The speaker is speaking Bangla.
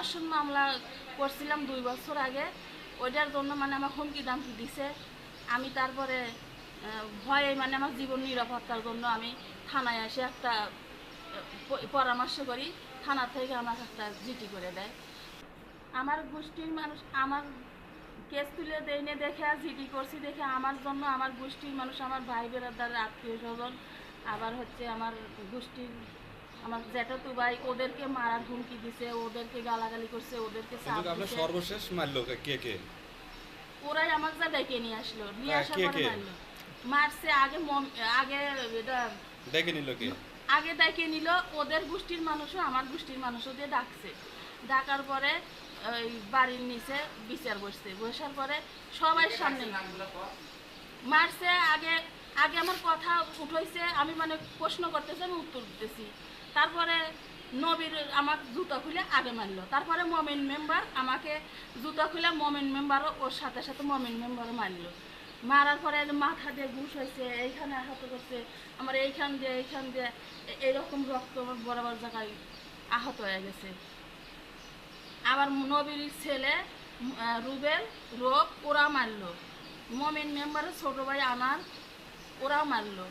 ধর্ষণ মামলা করছিলাম দুই বছর আগে, ওইটার জন্য মানে আমার হুমকি দামকি দিছে। আমি তারপরে ভয়ে মানে আমার জীবন নিরাপত্তার জন্য আমি থানায় এসে একটা পরামর্শ করি, থানা থেকে আমাকে একটা জিটি করে দেয়। আমার গোষ্ঠীর মানুষ, আমার কেস তুলে দেয়নি দেখে জিডি করছি দেখে, আমার জন্য আমার গোষ্ঠীর মানুষ, আমার ভাই বেড়াদার আত্মীয় স্বজন আবার হচ্ছে আমার গোষ্ঠীর আমার জ্যাঠাতু ভাই ওদেরকে মারার হুমকি দিছে ওদেরকে গালাগালি করছে ওদেরকে আপনার সর্বশেষ মারলো কে কে ওরাই আমার যা ডেকে নিয়ে আসলো নিয়ে হ্যাঁ, আসার পরে মারলো। মারছে আগে আগে এটা ডেকে নিল কে? আগে ডেকে নিল ওদের গোষ্ঠীর মানুষও আমার গোষ্ঠীর মানুষও দিয়ে ডাকছে। ডাকার পরে ওই বাড়ির নিচে বিচার বসছে। বসার পরে সবাই সামনে মারছে আগে আগে আমার কথা উঠাইছে, আমি মানে প্রশ্ন করতেছি, আমি উত্তর দিতেছি। তারপরে নবীর আমার জুতা খুলে আগে মারলো। তারপরে মমিন মেম্বার আমাকে জুতা খুলে মমিন মেম্বারও ওর সাথে সাথে মমিন মেম্বারও মারলো। মারার পরে মাথা দিয়ে ঘুষ হয়েছে এইখানে আহত করছে, আমার এইখান দিয়ে এইখান দিয়ে এইরকম রক্ত বরাবর জায়গায় আহত হয়ে গেছে। আবার নবীর ছেলে রুবেল রোগ ওরা মারলো। মমিন মেম্বারের ছোট ভাই আনার ওরাও মারলো